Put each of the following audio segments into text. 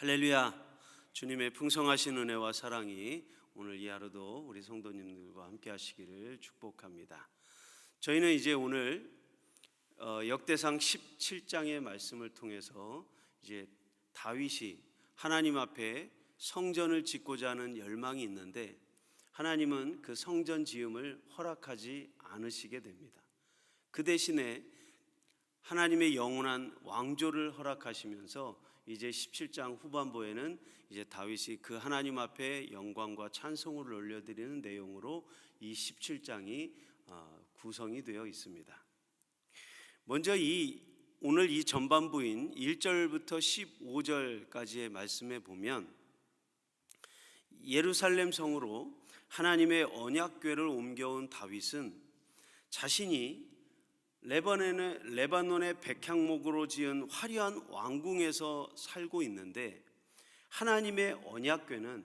할렐루야. 주님의 풍성하신 은혜와 사랑이 오늘 이 하루도 우리 성도님들과 함께 하시기를 축복합니다. 저희는 이제 오늘 어, 역대상 17장의 말씀을 통해서 이제 다윗이 하나님 앞에 성전을 짓고자 하는 열망이 있는데 하나님은 그 성전 지음을 허락하지 않으시게 됩니다. 그 대신에 하나님의 영원한 왕조를 허락하시면서 이제 17장 후반부에는 이제 다윗이 그 하나님 앞에 영광과 찬송을 올려드리는 내용으로 이 17장이 어, 구성이 되어 있습니다. 먼저 이 오늘 이 전반부인 1절부터 15절까지의 말씀에 보면 예루살렘 성으로 하나님의 언약궤를 옮겨온 다윗은 자신이 레바논의, 레바논의 백향목으로 지은 화려한 왕궁에서 살고 있는데 하나님의 언약궤는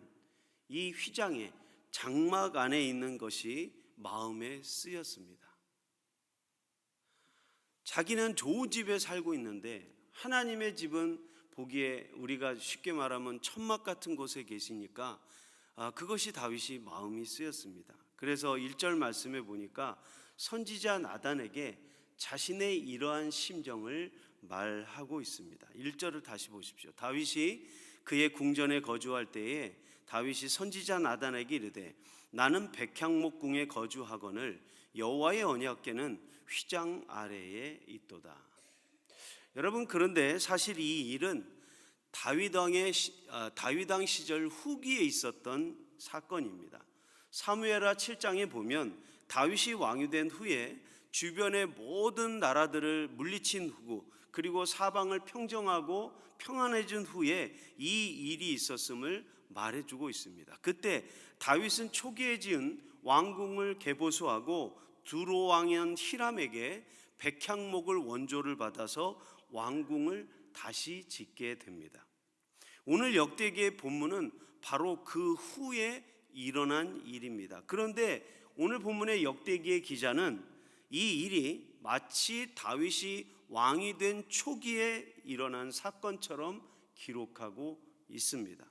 이 휘장의 장막 안에 있는 것이 마음에 쓰였습니다. 자기는 좋은 집에 살고 있는데 하나님의 집은 보기에 우리가 쉽게 말하면 천막 같은 곳에 계시니까 아, 그것이 다윗이 마음이 쓰였습니다. 그래서 1절 말씀에 보니까 선지자 나단에게 자신의 이러한 심정을 말하고 있습니다. 1절을 다시 보십시오. 다윗이 그의 궁전에 거주할 때에 다윗이 선지자 나단에게 이르되 나는 백향목 궁에 거주하거늘 여호와의 언약궤는 휘장 아래에 있도다. 여러분 그런데 사실 이 일은 다윗 왕의 아, 다윗 왕 시절 후기에 있었던 사건입니다. 사무엘하 7장에 보면 다윗이 왕이 된 후에 주변의 모든 나라들을 물리친 후 그리고 사방을 평정하고 평안해진 후에 이 일이 있었음을 말해주고 있습니다. 그때 다윗은 초기에 지은 왕궁을 개보수하고 두로 왕인 히람에게 백향목을 원조를 받아서 왕궁을 다시 짓게 됩니다. 오늘 역대기의 본문은 바로 그 후에 일어난 일입니다. 그런데 오늘 본문의 역대기의 기자는 이 일이 마치 다윗이 왕이 된 초기에 일어난 사건처럼 기록하고 있습니다.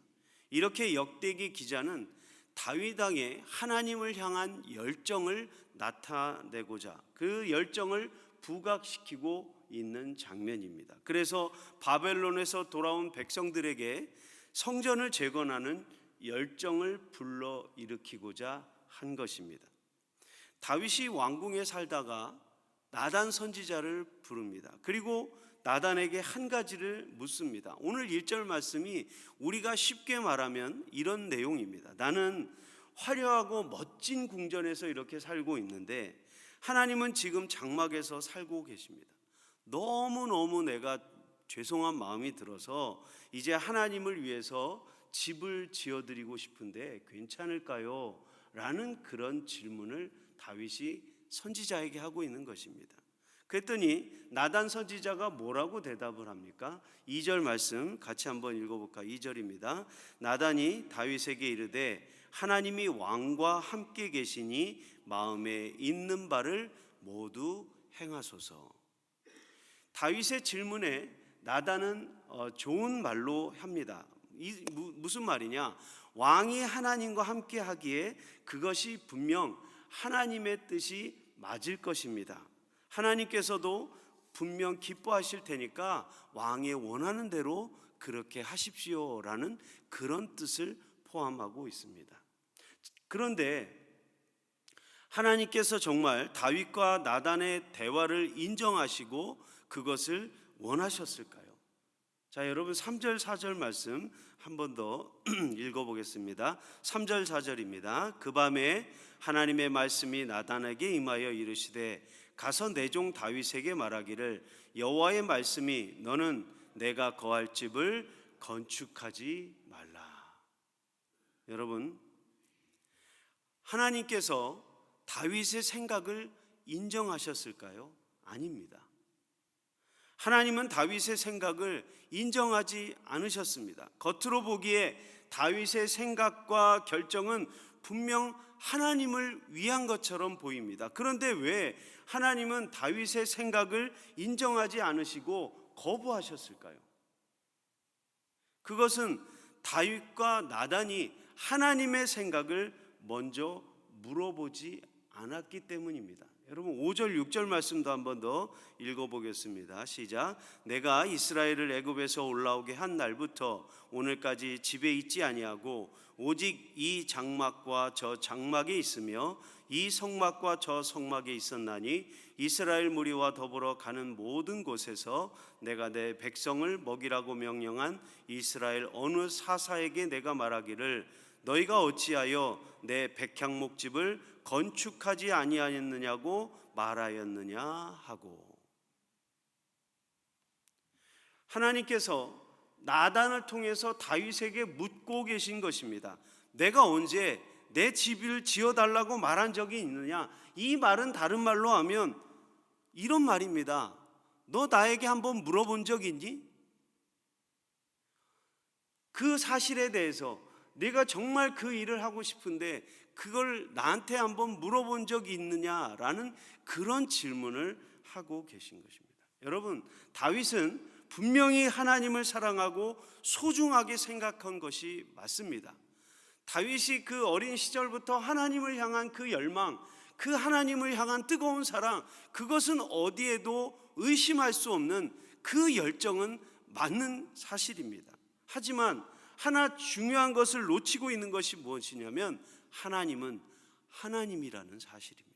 이렇게 역대기 기자는 다윗 왕의 하나님을 향한 열정을 나타내고자 그 열정을 부각시키고 있는 장면입니다. 그래서 바벨론에서 돌아온 백성들에게 성전을 재건하는 열정을 불러 일으키고자 한 것입니다. 다윗이 왕궁에 살다가 나단 선지자를 부릅니다. 그리고 나단에게 한 가지를 묻습니다. 오늘 1절 말씀이 우리가 쉽게 말하면 이런 내용입니다. 나는 화려하고 멋진 궁전에서 이렇게 살고 있는데 하나님은 지금 장막에서 살고 계십니다. 너무너무 내가 죄송한 마음이 들어서 이제 하나님을 위해서 집을 지어드리고 싶은데 괜찮을까요? 라는 그런 질문을 다윗이 선지자에게 하고 있는 것입니다. 그랬더니 나단 선지자가 뭐라고 대답을 합니까? 2절 말씀 같이 한번 읽어볼까? 2절입니다. 나단이 다윗에게 이르되 하나님이 왕과 함께 계시니 마음에 있는 바를 모두 행하소서. 다윗의 질문에 나단은 어, 좋은 말로 합니다. 이, 무슨 말이냐? 왕이 하나님과 함께 하기에 그것이 분명 하나님의 뜻이 맞을 것입니다. 하나님께서도 분명 기뻐하실 테니까 왕의 원하는 대로 그렇게 하십시오라는 그런 뜻을 포함하고 있습니다. 그런데 하나님께서 정말 다윗과 나단의 대화를 인정하시고 그것을 원하셨을까요? 자, 여러분 3절 4절 말씀 한 번 더 읽어 보겠습니다. 3절 4절입니다. 그 밤에 하나님의 말씀이 나단에게 임하여 이르시되 가서 내 종 다윗에게 말하기를 여호와의 말씀이 너는 내가 거할 집을 건축하지 말라. 여러분 하나님께서 다윗의 생각을 인정하셨을까요? 아닙니다. 하나님은 다윗의 생각을 인정하지 않으셨습니다. 겉으로 보기에 다윗의 생각과 결정은 분명 하나님을 위한 것처럼 보입니다. 그런데 왜 하나님은 다윗의 생각을 인정하지 않으시고 거부하셨을까요? 그것은 다윗과 나단이 하나님의 생각을 먼저 물어보지 않았기 때문입니다. 여러분 5절 6절 말씀도 한 번 더 읽어보겠습니다. 시작. 내가 이스라엘을 애굽에서 올라오게 한 날부터 오늘까지 집에 있지 아니하고 오직 이 장막과 저 장막에 있으며 이 성막과 저 성막에 있었나니 이스라엘 무리와 더불어 가는 모든 곳에서 내가 내 백성을 먹이라고 명령한 이스라엘 어느 사사에게 내가 말하기를 너희가 어찌하여 내 백향목집을 건축하지 아니하였느냐고 말하였느냐 하고 하나님께서 나단을 통해서 다윗에게 묻고 계신 것입니다. 내가 언제 내 집을 지어 달라고 말한 적이 있느냐? 이 말은 다른 말로 하면 이런 말입니다. 너 나에게 한번 물어본 적 있니? 그 사실에 대해서 내가 정말 그 일을 하고 싶은데 그걸 나한테 한번 물어본 적이 있느냐라는 그런 질문을 하고 계신 것입니다. 여러분, 다윗은 분명히 하나님을 사랑하고 소중하게 생각한 것이 맞습니다. 다윗이 그 어린 시절부터 하나님을 향한 그 열망, 그 하나님을 향한 뜨거운 사랑, 그것은 어디에도 의심할 수 없는 그 열정은 맞는 사실입니다. 하지만 하나 중요한 것을 놓치고 있는 것이 무엇이냐면 하나님은 하나님이라는 사실입니다.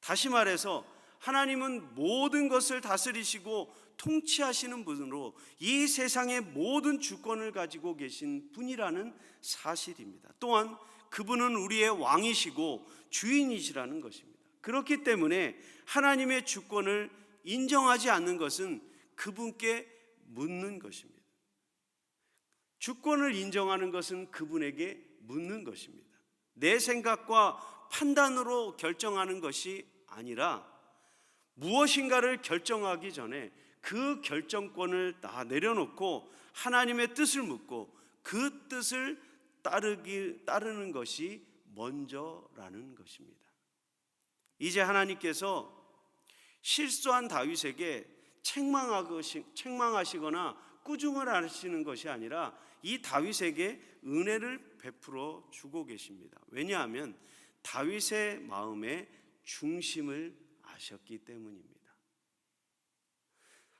다시 말해서 하나님은 모든 것을 다스리시고 통치하시는 분으로 이 세상의 모든 주권을 가지고 계신 분이라는 사실입니다. 또한 그분은 우리의 왕이시고 주인이시라는 것입니다. 그렇기 때문에 하나님의 주권을 인정하지 않는 것은 그분께 묻는 것입니다. 주권을 인정하는 것은 그분에게 묻는 것입니다. 내 생각과 판단으로 결정하는 것이 아니라 무엇인가를 결정하기 전에 그 결정권을 다 내려놓고 하나님의 뜻을 묻고 그 뜻을 따르기 따르는 것이 먼저라는 것입니다. 이제 하나님께서 실수한 다윗에게 책망하시거나 꾸중을 하시는 것이 아니라 이 다윗에게 은혜를 베풀어 주고 계십니다. 왜냐하면 다윗의 마음의 중심을 아셨기 때문입니다.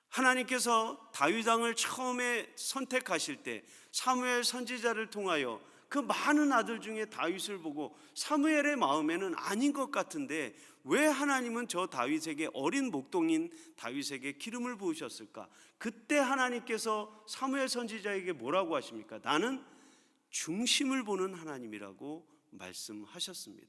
하나님께서 다윗 왕을 처음에 선택하실 때 사무엘 선지자를 통하여 그 많은 아들 중에 다윗을 보고 사무엘의 마음에는 아닌 것 같은데 왜 하나님은 저 다윗에게 어린 목동인 다윗에게 기름을 부으셨을까? 그때 하나님께서 사무엘 선지자에게 뭐라고 하십니까? 나는 중심을 보는 하나님이라고 말씀하셨습니다.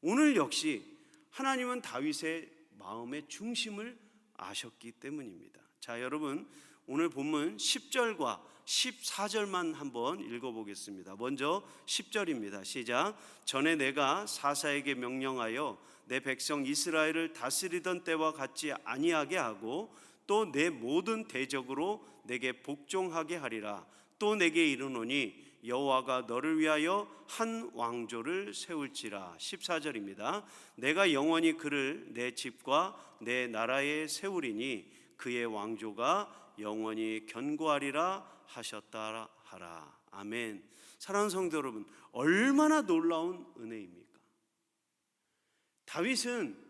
오늘 역시 하나님은 다윗의 마음의 중심을 아셨기 때문입니다. 자, 여러분 오늘 본문 10절과 14절만 한번 읽어보겠습니다. 먼저 10절입니다. 시작. 전에 내가 사사에게 명령하여 내 백성 이스라엘을 다스리던 때와 같지 아니하게 하고 또 내 모든 대적으로 내게 복종하게 하리라. 또 내게 이르노니 여호와가 너를 위하여 한 왕조를 세울지라 14절입니다. 내가 영원히 그를 내 집과 내 나라에 세우리니 그의 왕조가 영원히 견고하리라 하셨다 하라. 아멘. 사랑하는 성도 여러분, 얼마나 놀라운 은혜입니까? 다윗은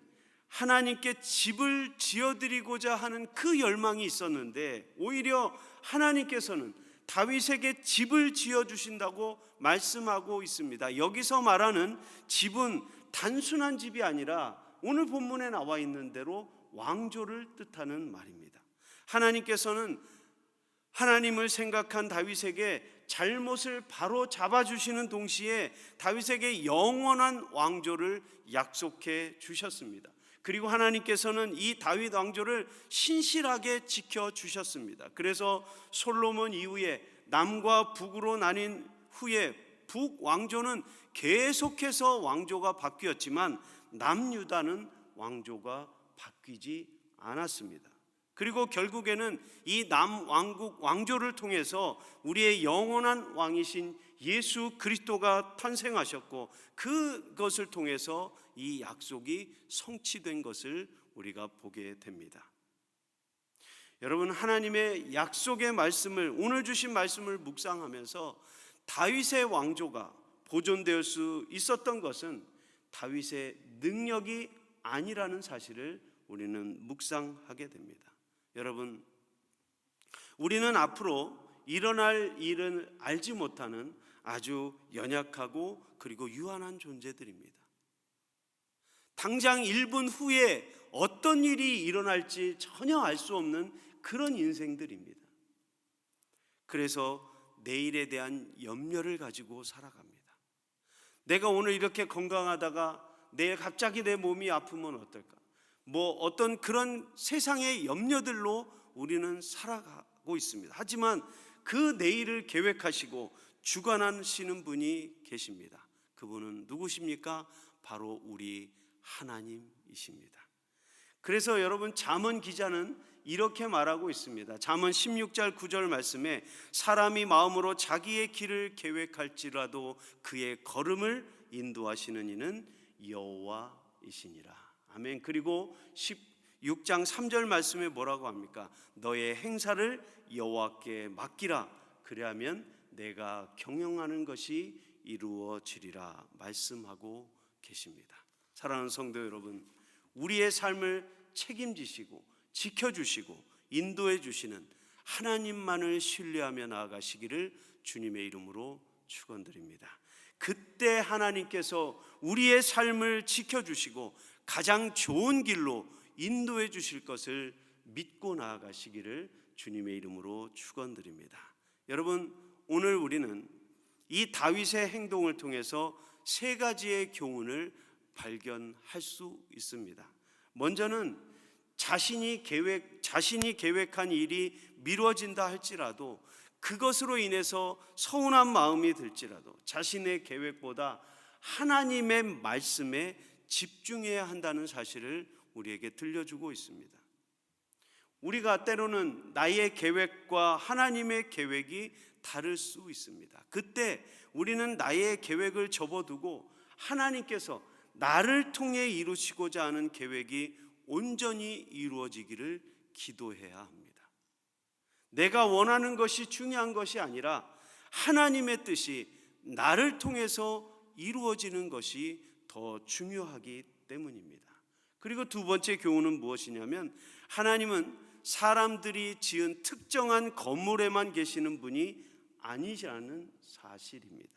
하나님께 집을 지어드리고자 하는 그 열망이 있었는데 오히려 하나님께서는 다윗에게 집을 지어 주신다고 말씀하고 있습니다. 여기서 말하는 집은 단순한 집이 아니라 오늘 본문에 나와 있는 대로 왕조를 뜻하는 말입니다. 하나님께서는 하나님을 생각한 다윗에게 잘못을 바로 잡아 주시는 동시에 다윗에게 영원한 왕조를 약속해 주셨습니다. 그리고 하나님께서는 이 다윗 왕조를 신실하게 지켜 주셨습니다. 그래서 솔로몬 이후에 남과 북으로 나뉜 후에 북 왕조는 계속해서 왕조가 바뀌었지만 남유다는 왕조가 바뀌지 않았습니다. 그리고 결국에는 이 남왕국 왕조를 통해서 우리의 영원한 왕이신 예수 그리스도가 탄생하셨고 그것을 통해서 이 약속이 성취된 것을 우리가 보게 됩니다. 여러분 하나님의 약속의 말씀을 오늘 주신 말씀을 묵상하면서 다윗의 왕조가 보존될 수 있었던 것은 다윗의 능력이 아니라는 사실을 우리는 묵상하게 됩니다. 여러분 우리는 앞으로 일어날 일을 알지 못하는 아주 연약하고 그리고 유한한 존재들입니다. 당장 1분 후에 어떤 일이 일어날지 전혀 알 수 없는 그런 인생들입니다. 그래서 내일에 대한 염려를 가지고 살아갑니다. 내가 오늘 이렇게 건강하다가 내일 갑자기 내 몸이 아프면 어떨까? 뭐 어떤 그런 세상의 염려들로 우리는 살아가고 있습니다. 하지만 그 내일을 계획하시고 주관하시는 분이 계십니다. 그분은 누구십니까? 바로 우리 하나님이십니다. 그래서 여러분 잠언 기자는 이렇게 말하고 있습니다. 잠언 16절 9절 말씀에 사람이 마음으로 자기의 길을 계획할지라도 그의 걸음을 인도하시는 이는 여호와이시니라. 아멘. 그리고 16장 3절 말씀에 뭐라고 합니까? 너의 행사를 여호와께 맡기라. 그리하면 내가 경영하는 것이 이루어지리라 말씀하고 계십니다. 사랑하는 성도 여러분, 우리의 삶을 책임지시고 지켜주시고 인도해 주시는 하나님만을 신뢰하며 나아가시기를 주님의 이름으로 축원드립니다. 그때 하나님께서 우리의 삶을 지켜주시고 가장 좋은 길로 인도해 주실 것을 믿고 나아가시기를 주님의 이름으로 축원드립니다. 여러분 오늘 우리는 이 다윗의 행동을 통해서 세 가지의 교훈을 발견할 수 있습니다. 먼저는 자신이 계획 자신이 계획한 일이 미뤄진다 할지라도 그것으로 인해서 서운한 마음이 들지라도 자신의 계획보다 하나님의 말씀에 집중해야 한다는 사실을 우리에게 들려주고 있습니다. 우리가 때로는 나의 계획과 하나님의 계획이 다를 수 있습니다. 그때 우리는 나의 계획을 접어두고 하나님께서 나를 통해 이루시고자 하는 계획이 온전히 이루어지기를 기도해야 합니다. 내가 원하는 것이 중요한 것이 아니라 하나님의 뜻이 나를 통해서 이루어지는 것이 더 중요하기 때문입니다. 그리고 두 번째 교훈은 무엇이냐면 하나님은 사람들이 지은 특정한 건물에만 계시는 분이 아니시라는 사실입니다.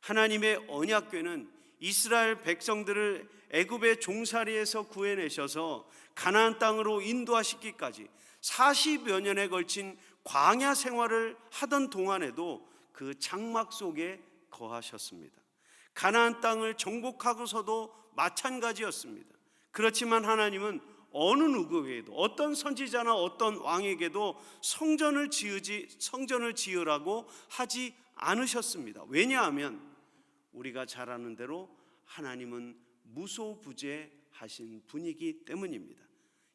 하나님의 언약궤는 이스라엘 백성들을 애굽의 종살이에서 구해내셔서 가나안 땅으로 인도하시기까지 40여 년에 걸친 광야 생활을 하던 동안에도 그 장막 속에 거하셨습니다. 가나안 땅을 정복하고서도 마찬가지였습니다. 그렇지만 하나님은 어느 누구에게도 어떤 선지자나 어떤 왕에게도 성전을 지으지 성전을 지으라고 하지 않으셨습니다. 왜냐하면 우리가 잘 아는 대로 하나님은 무소부재하신 분이기 때문입니다.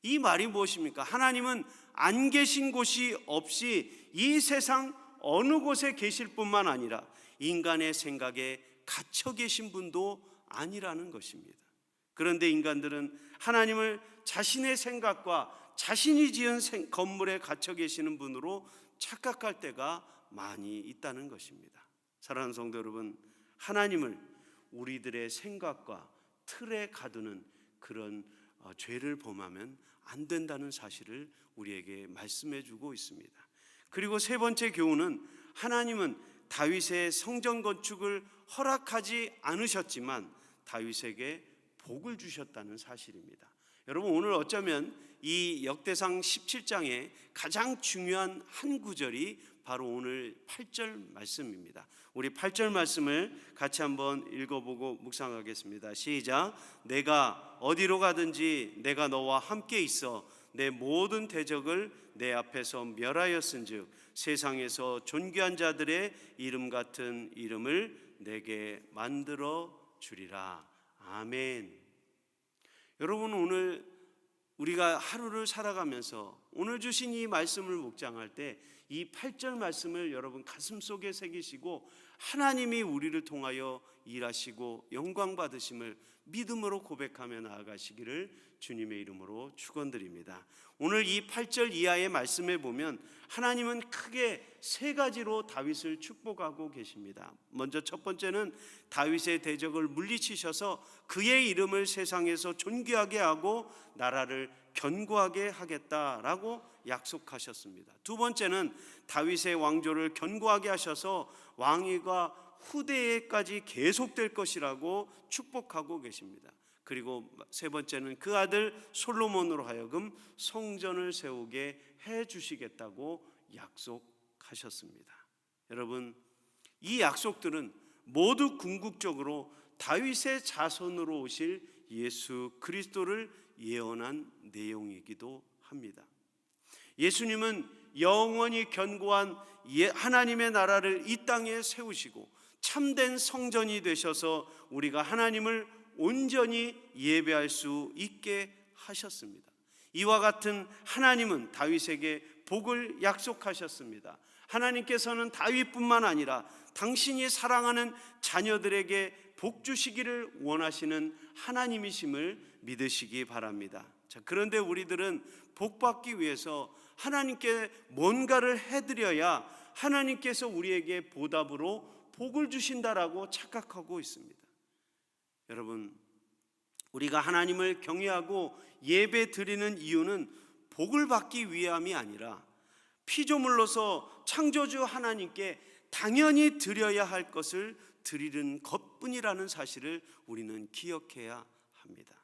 이 말이 무엇입니까? 하나님은 안 계신 곳이 없이 이 세상 어느 곳에 계실 뿐만 아니라 인간의 생각에 갇혀 계신 분도 아니라는 것입니다. 그런데 인간들은 하나님을 자신의 생각과 자신이 지은 건물에 갇혀 계시는 분으로 착각할 때가 많이 있다는 것입니다. 사랑하는 성도 여러분, 하나님을 우리들의 생각과 틀에 가두는 그런 어, 죄를 범하면 안 된다는 사실을 우리에게 말씀해 주고 있습니다. 그리고 세 번째 교훈은 하나님은 다윗의 성전 건축을 허락하지 않으셨지만 다윗에게 복을 주셨다는 사실입니다. 여러분 오늘 어쩌면 이 역대상 17장의 가장 중요한 한 구절이 바로 오늘 8절 말씀입니다. 우리 8절 말씀을 같이 한번 읽어보고 묵상하겠습니다. 시작. 내가 어디로 가든지 내가 너와 함께 있어 내 모든 대적을 내 앞에서 멸하였은즉 세상에서 존귀한 자들의 이름 같은 이름을 내게 만들어 주리라. 아멘. 여러분 오늘 우리가 하루를 살아가면서 오늘 주신 이 말씀을 묵상할 때이 8절 말씀을 여러분 가슴 속에 새기시고 하나님이 우리를 통하여 일하시고 영광 받으심을 믿음으로 고백하며 나아가시기를 주님의 이름으로 축원드립니다. 오늘 이 8절 이하의 말씀에 보면 하나님은 크게 세 가지로 다윗을 축복하고 계십니다. 먼저 첫 번째는 다윗의 대적을 물리치셔서 그의 이름을 세상에서 존귀하게 하고 나라를 견고하게 하겠다라고 약속하셨습니다. 두 번째는 다윗의 왕조를 견고하게 하셔서 왕위가 후대에까지 계속될 것이라고 축복하고 계십니다. 그리고 세 번째는 그 아들 솔로몬으로 하여금 성전을 세우게 해 주시겠다고 약속하셨습니다. 여러분, 이 약속들은 모두 궁극적으로 다윗의 자손으로 오실 예수 그리스도를 예언한 내용이기도 합니다. 예수님은 영원히 견고한 예- 하나님의 나라를 이 땅에 세우시고 참된 성전이 되셔서 우리가 하나님을 온전히 예배할 수 있게 하셨습니다. 이와 같은 하나님은 다윗에게 복을 약속하셨습니다. 하나님께서는 다윗뿐만 아니라 당신이 사랑하는 자녀들에게 복 주시기를 원하시는 하나님이심을 믿으시기 바랍니다. 자, 그런데 우리들은 복 받기 위해서 하나님께 뭔가를 해드려야 하나님께서 우리에게 보답으로 복을 주신다라고 착각하고 있습니다. 여러분, 우리가 하나님을 경외하고 예배 드리는 이유는 복을 받기 위함이 아니라 피조물로서 창조주 하나님께 당연히 드려야 할 것을 드리는 것뿐이라는 사실을 우리는 기억해야 합니다.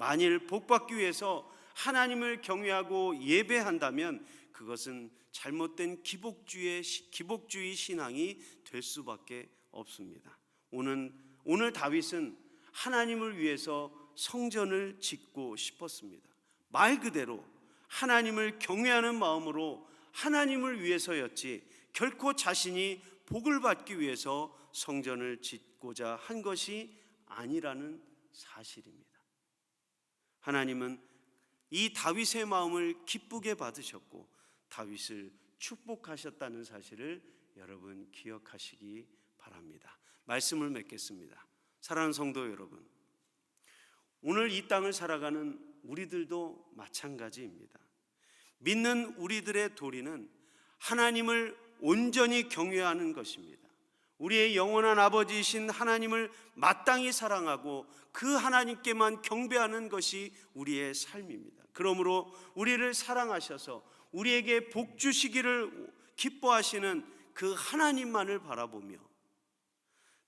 만일 복 받기 위해서 하나님을 경외하고 예배한다면 그것은 잘못된 기복주의 기복주의 신앙이 될 수밖에 없습니다. 오늘 오늘 다윗은 하나님을 위해서 성전을 짓고 싶었습니다. 말 그대로 하나님을 경외하는 마음으로 하나님을 위해서였지 결코 자신이 복을 받기 위해서 성전을 짓고자 한 것이 아니라는 사실입니다. 하나님은 이 다윗의 마음을 기쁘게 받으셨고 다윗을 축복하셨다는 사실을 여러분 기억하시기 바랍니다. 말씀을 맺겠습니다. 사랑하는 성도 여러분, 오늘 이 땅을 살아가는 우리들도 마찬가지입니다. 믿는 우리들의 도리는 하나님을 온전히 경외하는 것입니다. 우리의 영원한 아버지이신 하나님을 마땅히 사랑하고 그 하나님께만 경배하는 것이 우리의 삶입니다. 그러므로 우리를 사랑하셔서 우리에게 복 주시기를 기뻐하시는 그 하나님만을 바라보며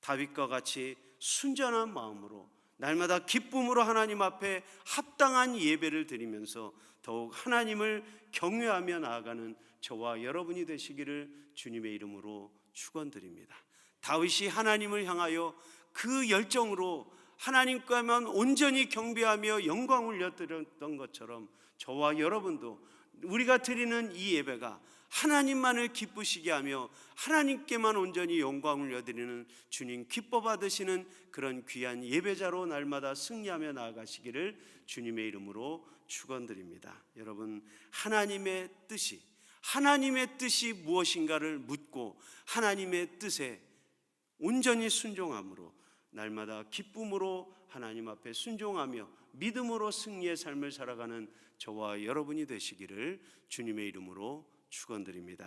다윗과 같이 순전한 마음으로 날마다 기쁨으로 하나님 앞에 합당한 예배를 드리면서 더욱 하나님을 경외하며 나아가는 저와 여러분이 되시기를 주님의 이름으로 축원드립니다. 다윗이 하나님을 향하여 그 열정으로 하나님과만 온전히 경배하며 영광 올려드렸던 것처럼 저와 여러분도 우리가 드리는 이 예배가 하나님만을 기쁘시게 하며 하나님께만 온전히 영광을 올려드리는 주님 기뻐 받으시는 그런 귀한 예배자로 날마다 승리하며 나아가시기를 주님의 이름으로 축원드립니다. 여러분 하나님의 뜻이 하나님의 뜻이 무엇인가를 묻고 하나님의 뜻에 온전히 순종함으로 날마다 기쁨으로 하나님 앞에 순종하며 믿음으로 승리의 삶을 살아가는 저와 여러분이 되시기를 주님의 이름으로 축원드립니다.